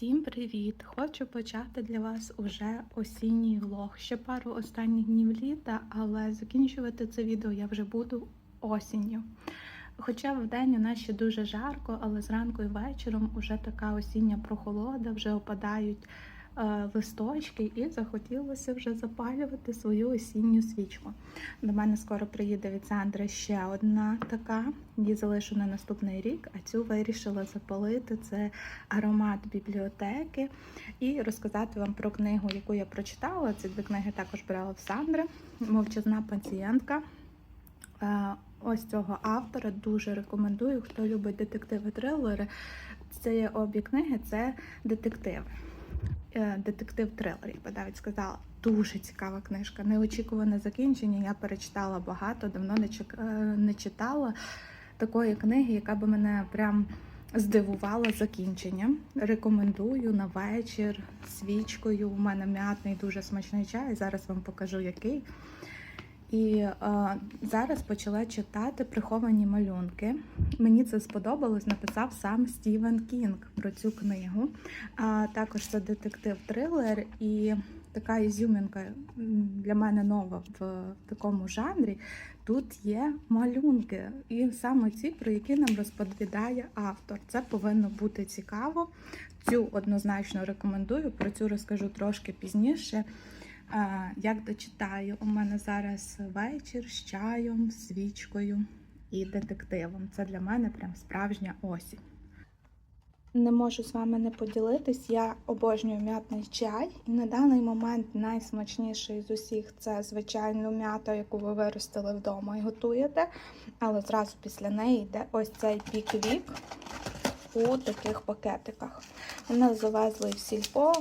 Всім привіт! Хочу почати для вас уже осінній влог. Ще пару останніх днів літа, але закінчувати це відео я вже буду осінню. Хоча вдень у нас ще дуже жарко, але зранку і вечором уже така осіння прохолода, вже опадають листочки, і захотілося вже запалювати свою осінню свічку. До мене скоро приїде від Сандри ще одна така. Її залишу на наступний рік, а цю вирішила запалити. Це аромат бібліотеки і розказати вам про книгу, яку я прочитала. Ці дві книги також брала в Сандри. Мовчазна пацієнтка. Е, Ось цього автора дуже рекомендую. Хто любить детективи трилери. Це обі книги це детективи. Е, Детектив трилер, я би навіть сказала. Дуже цікава книжка. Неочікуване закінчення. Я перечитала багато, давно не, е, не читала такої книги, яка би мене прям здивувала закінченням. Рекомендую на вечір свічкою. У мене м'ятний дуже смачний чай. Зараз вам покажу який. І е, зараз почала читати приховані малюнки. Мені це сподобалось, написав сам Стівен Кінг про цю книгу. А також це детектив-трилер і така ізюмінка для мене нова в такому жанрі. Тут є малюнки, і саме ці, про які нам розповідає автор. Це повинно бути цікаво. Цю однозначно рекомендую. Про цю розкажу трошки пізніше. Як дочитаю, у мене зараз вечір з чаєм, свічкою і детективом. Це для мене прям справжня осінь. Не можу з вами не поділитись. Я обожнюю м'ятний чай, і на даний момент найсмачніший з усіх це звичайну м'ята, яку ви виростили вдома і готуєте. Але зразу після неї йде ось цей піквік у таких пакетиках. Вони завезли в сільпо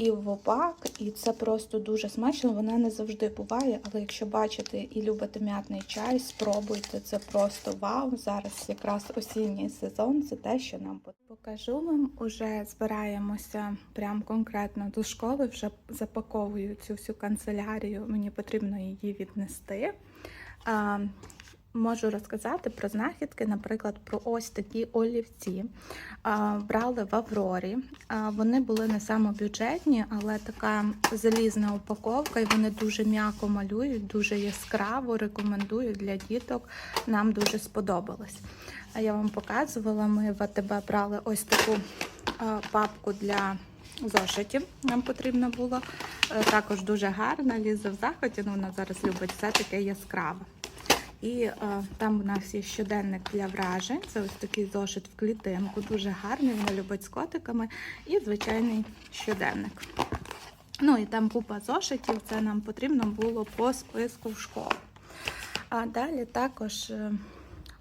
і в ОПАК, і це просто дуже смачно. Вона не завжди буває, але якщо бачите і любите м'ятний чай, спробуйте. Це просто вау. Зараз якраз осінній сезон, це те, що нам. Покажу вам, уже збираємося прям конкретно до школи, вже запаковую цю всю канцелярію, мені потрібно її віднести. Можу розказати про знахідки, наприклад, про ось такі олівці. Брали в Аврорі. Вони були не самобюджетні, але така залізна упаковка, і вони дуже м'яко малюють, дуже яскраво рекомендую для діток. Нам дуже сподобалось. Я вам показувала, ми в АТБ брали ось таку папку для зошитів. Нам потрібно було. Е, Також дуже гарна, лізе в захваті, ну вона зараз любить все таке яскраве. І е, там у нас є щоденник для вражень. Це ось такий зошит в клітинку, дуже гарний, вона любить з котиками. І звичайний щоденник. Ну і там купа зошитів, це нам потрібно було по списку в школу. А далі також е,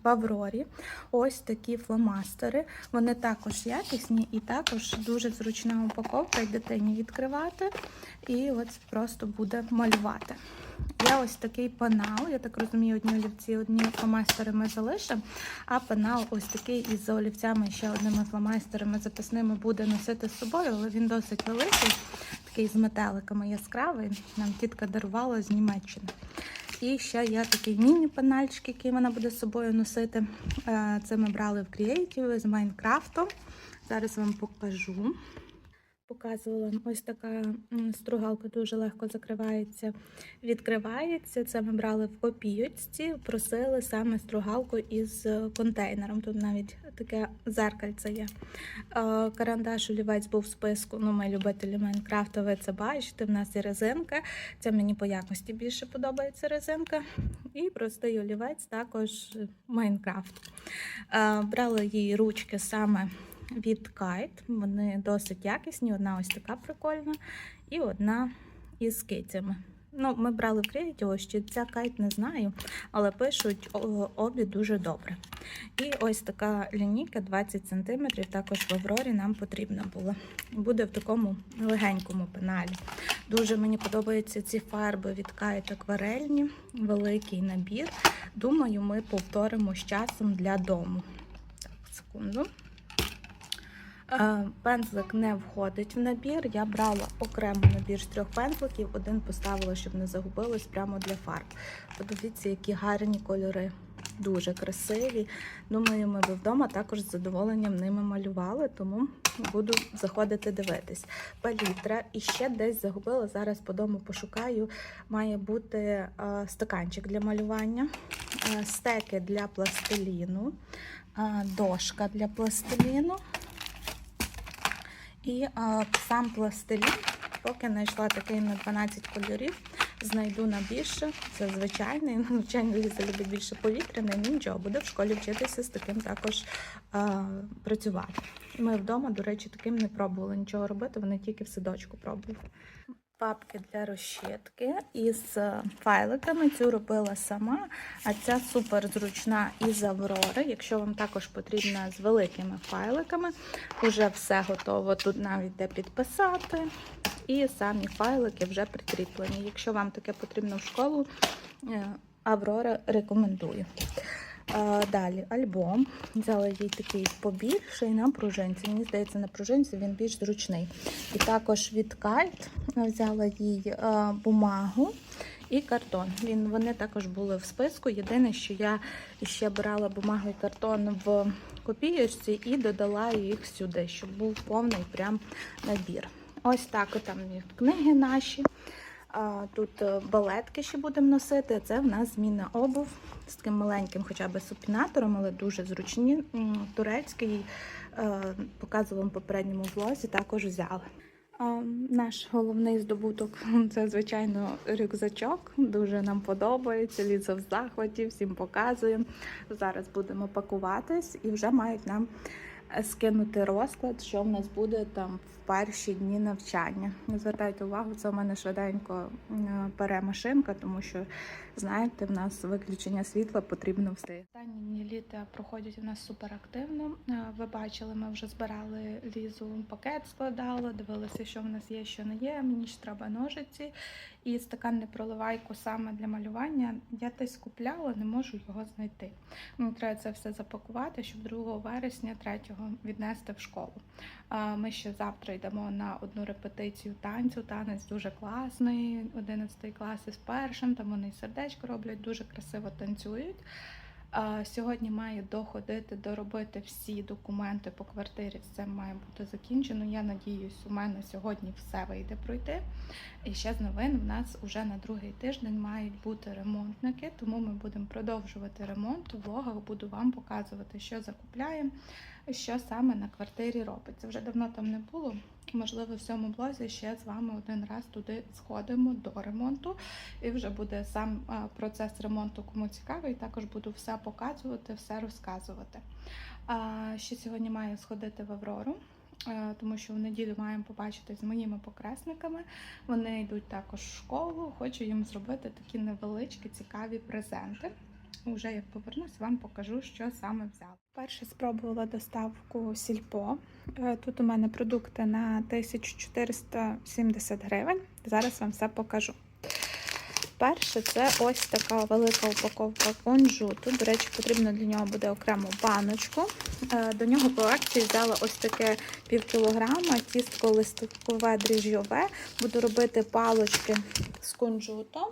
в Аврорі ось такі фломастери. Вони також якісні і також дуже зручна упаковка і дитині відкривати. І от просто буде малювати. Є ось такий пенал. Я так розумію, одні олівці, одні фломастери ми залишимо, а пенал ось такий із олівцями, ще одними фломастерами записними буде носити з собою, але він досить великий, такий з метеликами яскравий. Нам тітка дарувала з Німеччини. І ще є такий міні-панельчик, який вона буде з собою носити. Е, Це ми брали в Creative з Майнкрафтом. Зараз вам покажу. Показувала ось така стругалка дуже легко закривається, відкривається. Це ми брали в копійочці, просили саме стругалку із е, контейнером. Тут навіть таке зеркальце є. Е, Карандаш олівець був в списку. Ну, ми любителі Майнкрафту, ви це бачите. В нас є резинка. Це мені по якості більше подобається резинка. І простий олівець також Майнкрафт. Е, Брали її ручки саме від Kite. Вони досить якісні. Одна ось така прикольна, і одна із кицями. Ну, ми брали в Creative, що ця кайт не знаю, але пишуть обі дуже добре. І ось така лінійка 20 см, також в Аврорі нам потрібна була. Буде в такому легенькому пеналі. Дуже мені подобаються ці фарби від Kite акварельні, великий набір. Думаю, ми повторимо з часом для дому. Так, секунду. Е, Пензлик не входить в набір. Я брала окремо набір з трьох пензликів, один поставила, щоб не загубилось прямо для фарб. Подивіться, які гарні кольори. дуже красиві. Думаю, ми б вдома також з задоволенням ними малювали, тому буду заходити дивитись. Палітра і ще десь загубила. Зараз по дому пошукаю. Має бути е, стаканчик для малювання, е, стеки для пластиліну, дошка для пластиліну. І а, сам пластилін, поки знайшла такий на 12 кольорів, знайду на більше. Це звичайний. Ну, Звичайно, Ліза любить більше повітряний, ну нічого, буде в школі вчитися з таким також а, працювати. Ми вдома, до речі, таким не пробували нічого робити, вони тільки в садочку пробували. Папки для розчітки із файликами. Цю робила сама, а ця супер зручна із Аврори. Якщо вам також потрібна з великими файликами, вже все готово. Тут навіть де підписати. І самі файлики вже прикріплені. Якщо вам таке потрібно в школу, е, Аврора рекомендую. Е, Далі альбом. Взяла їй такий побільший на пружинці. Мені здається, на пружинці він більш зручний. І також від кайт взяла їй е, бумагу і картон. Він, вони також були в списку. Єдине, що я ще брала бумагу і картон в копієчці і додала їх сюди, щоб був повний прям набір. Ось так там книги наші. Тут е, балетки ще будемо носити. Це в нас змінна обув з таким маленьким, хоча б супінатором, але дуже зручні. Турецький е, показувала в попередньому влозі, також взяли. Наш головний здобуток це, звичайно, рюкзачок. Дуже нам подобається. Ліза в захваті, всім показуємо. Зараз будемо пакуватись і вже мають нам скинути розклад, що в нас буде там в перші дні навчання. Не звертайте увагу, це у мене швиденько е, пере машинка, тому що знаєте, в нас виключення світла потрібно встигти. Останні дні літа проходять у нас супер активно. Ви бачили, ми вже збирали лізу, пакет складали, дивилися, що в нас є, що не є. Мені ж треба ножиці і стакан непроливайку саме для малювання. Я десь купляла, не можу його знайти. Мені треба це все запакувати, щоб 2 вересня 3 віднести в школу. Ми ще завтра йдемо на одну репетицію танцю. Танець дуже класний, 11 клас із першим, там вони сердечко роблять, дуже красиво танцюють. Сьогодні маю доходити, доробити всі документи по квартирі. Це має бути закінчено. Я надіюсь, у мене сьогодні все вийде пройти. І ще з новин в нас вже на другий тиждень мають бути ремонтники, тому ми будемо продовжувати ремонт. У влогах буду вам показувати, що закупляємо, що саме на квартирі робиться. Вже давно там не було. Можливо, в цьому блозі ще з вами один раз туди сходимо до ремонту, і вже буде сам процес ремонту, кому цікавий. Також буду все показувати, все розказувати. Ще сьогодні маю сходити в Аврору. е, Тому що в неділю маємо побачити з моїми покресниками. Вони йдуть також в школу. Хочу їм зробити такі невеличкі цікаві презенти. Уже як повернусь, вам покажу, що саме взяла. Перше спробувала доставку сільпо. Е, Тут у мене продукти на 1470 гривень. Зараз вам все покажу. Перше, це ось така велика упаковка кунжуту. До речі, потрібно для нього буде окрему баночку. Е, До нього по акції взяла ось таке пів кілограма, тістко листкове дріжджове. Буду робити палочки з кунжутом.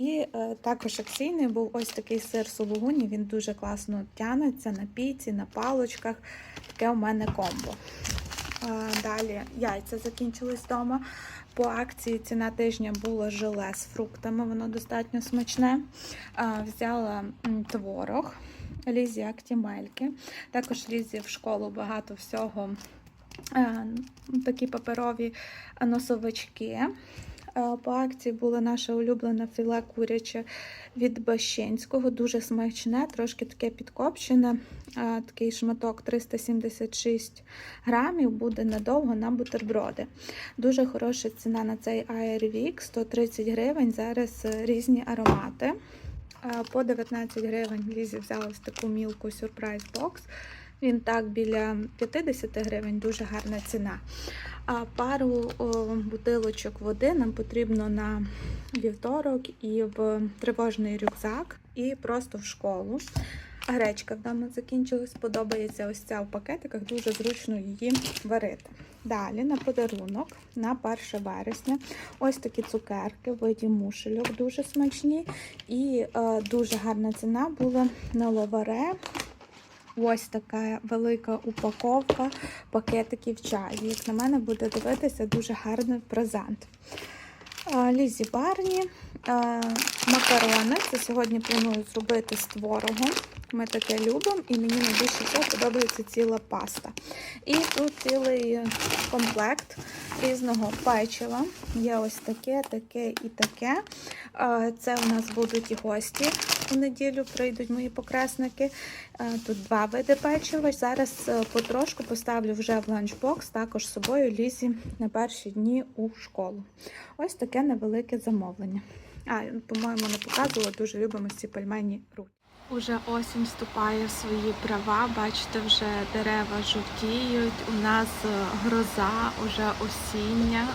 І е, також акційний був ось такий сир сулугуні. Він дуже класно тянеться на піці, на палочках. Таке у мене комбо. Е, далі яйця закінчились вдома. По акції ціна тижня було желе з фруктами, воно достатньо смачне. Е, взяла творог, лізі актімельки. Також лізі в школу багато всього. Е, Такі паперові носовички. Е, По акції було наше улюблене філе куряче від Бащенського. Дуже смачне, трошки таке підкопчене. Е, Такий шматок 376 грамів буде надовго на бутерброди. Дуже хороша ціна на цей Airwick, 130 гривень. Зараз е, різні аромати. По 19 гривень Лізі взяла ось таку мілку сюрприз бокс. Він так біля 50 гривень, дуже гарна ціна. А пару бутилочок води нам потрібно на вівторок і в тривожний рюкзак, і просто в школу. Гречка вдома закінчилась. Подобається ось ця в пакетиках, дуже зручно її варити. Далі на подарунок на 1 вересня ось такі цукерки в виді мушельок, дуже смачні. І е, дуже гарна ціна була на ловаре. Ось така велика упаковка пакетиків чаю. Як на мене, буде дивитися дуже гарний презент. Лізі Барні, макарони. Це сьогодні планую зробити з творогом. Ми таке любимо, і мені найбільше всього подобається ціла паста. І тут цілий комплект різного печива. Є ось таке, таке і таке. Це у нас будуть і гості. У неділю прийдуть мої покресники. Тут два види печива. Зараз е, потрошку поставлю вже в ланчбокс, також з собою лізі на перші дні у школу. Ось таке невелике замовлення. А, по-моєму, не показувала, дуже любимо ці пельмені руки. Уже осінь вступає в свої права. Бачите, вже дерева жовтіють. У нас е, гроза, уже осіння.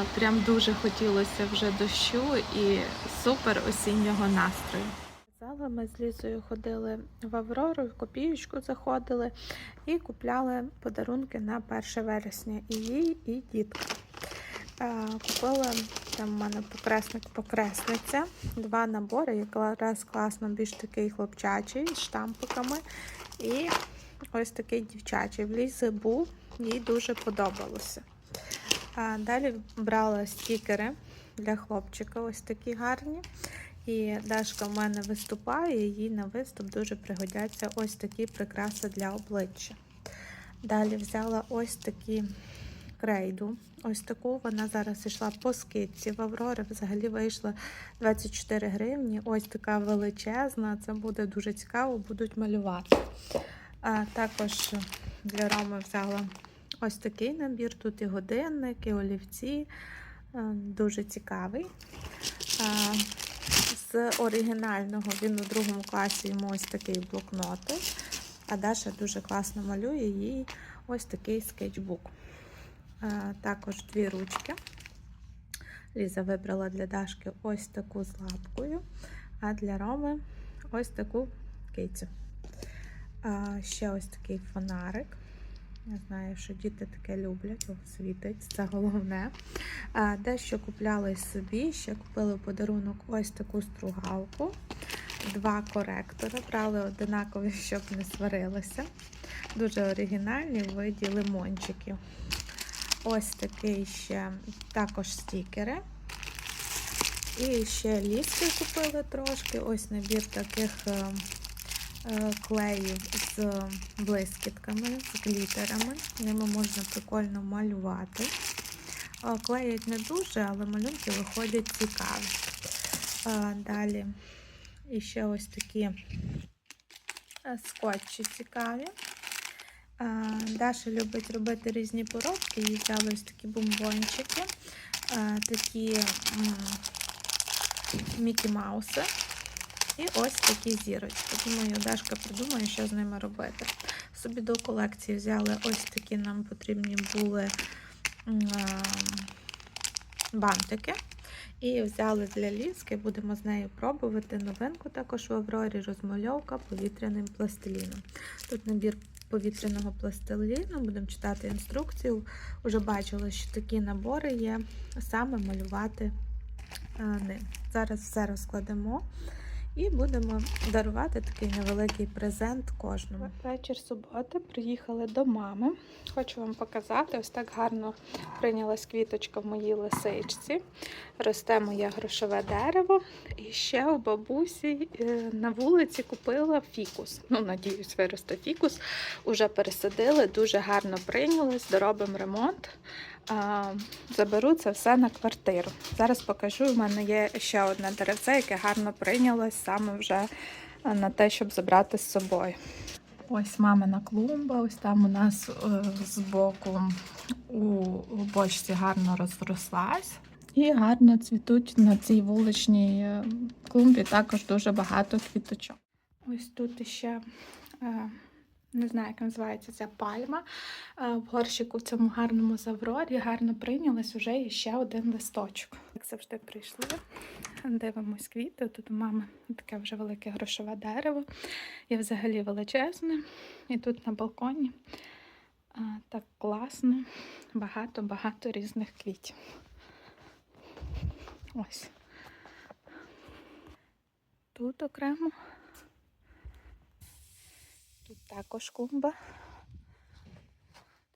Е, Прям дуже хотілося вже дощу і супер осіннього настрою. Ми з Лізою ходили в Аврору, в копіючку заходили і купляли подарунки на 1 вересня і їй, і діткам. Купила там в мене покресник-покресниця. Два набори, якраз класно, більш такий хлопчачий з штампиками. І ось такий дівчачий. В Лізи був, їй дуже подобалося. Далі брала стікери для хлопчика, ось такі гарні. І Дашка в мене виступає, їй на виступ дуже пригодяться ось такі прикраси для обличчя. Далі взяла ось такі крейду. Ось таку вона зараз йшла по скидці. В Аврори взагалі вийшла 24 гривні. Ось така величезна. Це буде дуже цікаво, будуть малювати. А також для Роми взяла ось такий набір. Тут і годинник, і олівці. Е, Дуже цікавий. З оригінального він у другому класі йому ось такий блокнотик. А Даша дуже класно малює їй ось такий скетчбук. Е, Також дві ручки. Ліза вибрала для Дашки ось таку з лапкою, а для Роми ось таку кицю. Ще ось такий фонарик. Я знаю, що діти таке люблять, о, світить, це головне. Дещо купляли собі, ще купили подарунок ось таку стругалку, два коректори, брали одинакові, щоб не сварилися. Дуже оригінальні в виді лимончиків. Ось такий ще також стікери. І ще ліски купили трошки. Ось набір таких е, е, клеїв з блискітками, з глітерами. Ними можна прикольно малювати. Е, Клеять не дуже, але малюнки виходять цікаві. Далі ще ось такі скотчі цікаві. Даша любить робити різні поробки. Їй взяли ось такі бомбончики, такі Мікі Мауси і ось такі зірочки. Думаю, Дашка придумає, що з ними робити. Собі до колекції взяли ось такі нам потрібні були бантики. І взяли для ліски, будемо з нею пробувати новинку також в Аврорі розмальовка повітряним пластиліном. Тут набір повітряного пластиліну, будемо читати інструкцію. Уже бачила, що такі набори є, саме малювати а, ним. Зараз все розкладемо і будемо дарувати такий невеликий презент кожному. Вечір суботи приїхали до мами. Хочу вам показати, ось так гарно прийнялась квіточка в моїй лисичці. Росте моє грошове дерево. І ще у бабусі е, на вулиці купила фікус. Ну, надіюсь, виросте фікус. Уже пересадили, дуже гарно прийнялось, доробимо ремонт. Заберу це все на квартиру. Зараз покажу. У мене є ще одне деревце, яке гарно прийнялось саме вже е, на те, щоб забрати з собою. Ось мамина клумба, ось там у нас е, збоку у бочці гарно розрослась. І гарно цвітуть на цій вуличній е, клумбі також дуже багато квіточок. Ось тут ще Не знаю, як називається ця пальма. Е, В горщику в цьому гарному завроді гарно прийнялась уже є ще один листочок. Як завжди прийшли, дивимось квіти. Тут у мами таке вже велике грошове дерево. Є взагалі величезне. І тут на балконі так класно, багато-багато різних квітів. Ось. Тут окремо. Тут також клумба.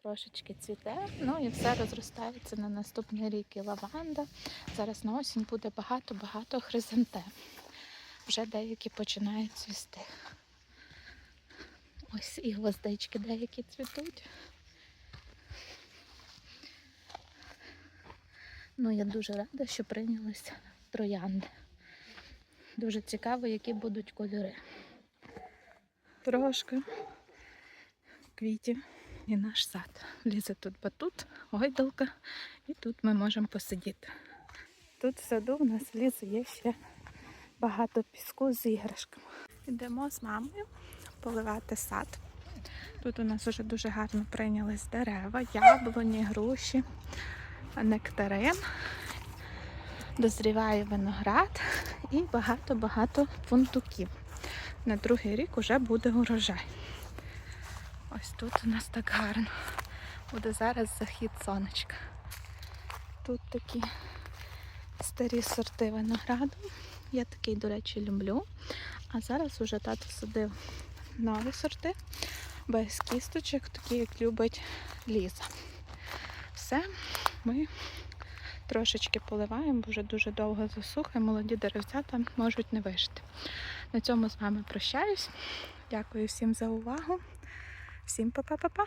Трошечки цвіте, ну і все розростається на наступний рік і лаванда. Зараз на осінь буде багато-багато хризантем. Вже деякі починають цвісти. Ось і гвоздички деякі цвітуть. Ну, я дуже рада, що прийнялися троянди. Дуже цікаво, які будуть кольори. Трошки квітів і наш сад. Лізе тут батут, гойдалка, і тут ми можемо посидіти. Тут в саду в нас лізе є ще багато піску з іграшками. Йдемо з мамою поливати сад. Тут у нас вже дуже гарно прийнялись дерева, яблуні, груші, нектарин. Дозріває виноград і багато-багато фунтуків. На другий рік уже буде урожай. Ось тут у нас так гарно. Буде зараз захід сонечка. Тут такі старі сорти винограду. Я такий, до речі, люблю. А зараз уже тато садив нові сорти без кісточок, такі, як любить Ліза. Все, ми трошечки поливаємо, бо вже дуже довго засухає, молоді деревцята можуть не вижити. На цьому з вами прощаюсь. Дякую всім за увагу. Всім па-па-па-па!